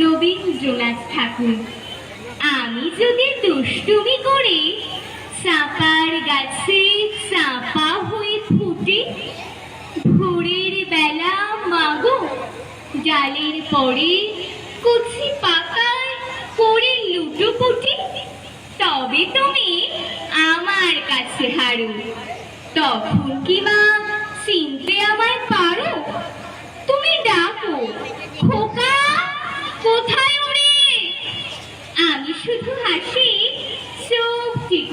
রবীন্দ্রনাথ ঠাকুর। আমি যদি দুষ্টুমি করে চাপার গাছে চাপা হয়ে ফুটে, ভোরের বেলা মাগো ডালের পরে কুচি পাকায় করে লুটোপুটি তবে তুমি আমার কাছে হারো। তখন কি মা চিনতে আমায় পারো? তুমি ডাকো, খোকা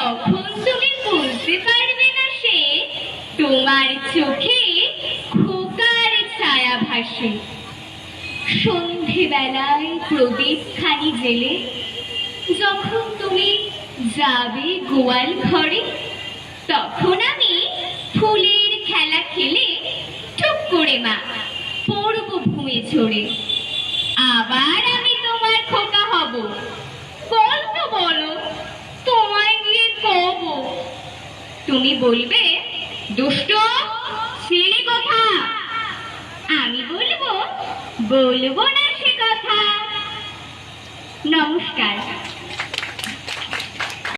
তখন তুমি বুঝতে পারবে না সে। তোমার চোখে খোকার ছায়া ভাসে। সন্ধেবেলায় প্রদীপ খানি জেলে যখন তুমি যাবে গোয়াল ঘরে, তখন আমি ফুলের খেলা খেলে টুক করে মা, পড়ব ভুঁয়ে ঝরে। আবার আমি তোমার খোকা হব বলতো বলো তোমায় গিয়ে কব তুমি বলবে দুষ্ট ছেলে কথা। আমি বলব বলব না সে কথা। নমস্কার।